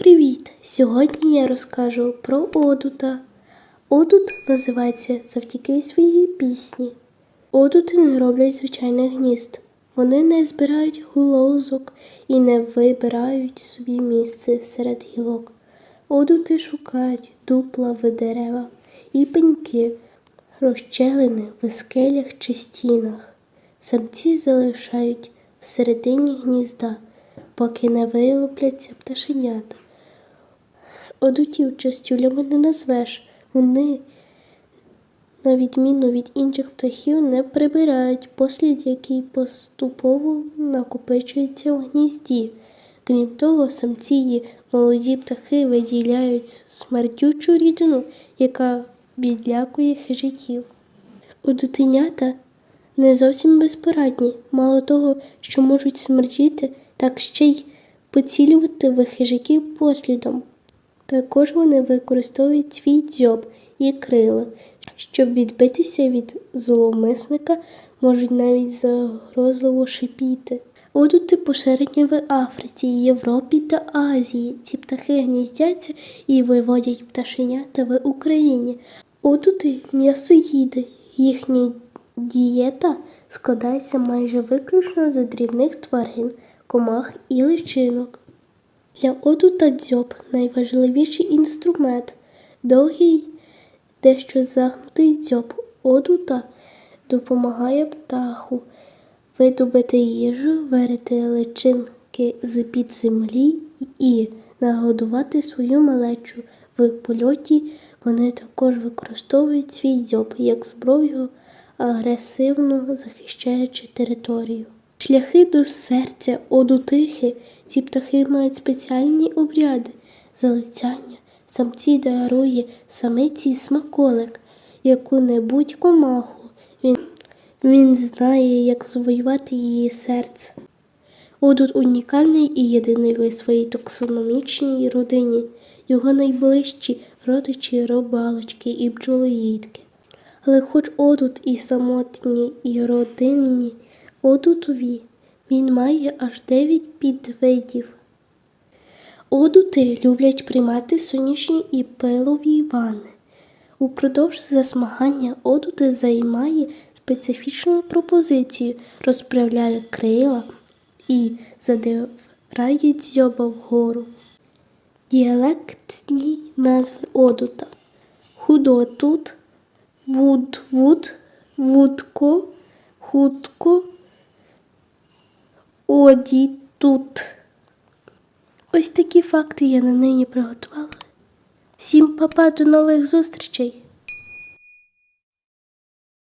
привіт! Сьогодні я розкажу про одута. Одут називається завдяки своїй пісні. Одути не роблять звичайних гнізд. Вони не збирають гулозок і не вибирають собі місце серед гілок. Одути шукають дупла в деревах і пеньки, розчелини в скелях чи стінах. Самці залишають всередині гнізда, поки не вилупляться пташенята. Одутів частюлями не назвеш. Вони, на відміну від інших птахів, не прибирають послід, який поступово накопичується в гнізді. Крім того, самці і молоді птахи виділяють смердючу рідину, яка відлякує хижаків. Одутенята не зовсім безпорадні, мало того, що можуть смердіти, так ще й поцілювати в хижаків послідом. Також вони використовують свій дзьоб і крила, щоб відбитися від зловмисника, можуть навіть загрозливо шипіти. Одути поширені в Африці, Європі та Азії. Ці птахи гніздяться і виводять пташенята в Україні. Одути м'ясоїди. Їхня дієта складається майже виключно з дрібних тварин, комах і личинок. Для одута дзьоб найважливіший інструмент. Довгий, дещо загнутий дзьоб одута допомагає птаху видобити їжу, вирити личинки з під землі і нагодувати свою малечу. В польоті вони також використовують свій дзьоб як зброю, агресивно захищаючи територію. Шляхи до серця одутихи ці птахи мають спеціальні обряди залицяння. Самці дарує самиці смаколик, яку-небудь комаху. Він, він знає, як завоювати її серце. Одут унікальний і єдиний в своїй таксономічній родині. Його найближчі родичі робалочки і бджолоїдки. Але хоч одут і самотні, і родинні, одутові він має аж дев'ять підвидів. Одути люблять приймати сонячні і пилові ванни. Упродовж засмагання одути займає специфічну пропозицію, розправляє крила і задирає дзьоба вгору. Діалектні назви одута худотут, вуд-вуд, вудко, хутко, одітут. Ось такі факти я на нині приготувала. Всім папа, до нових зустрічей!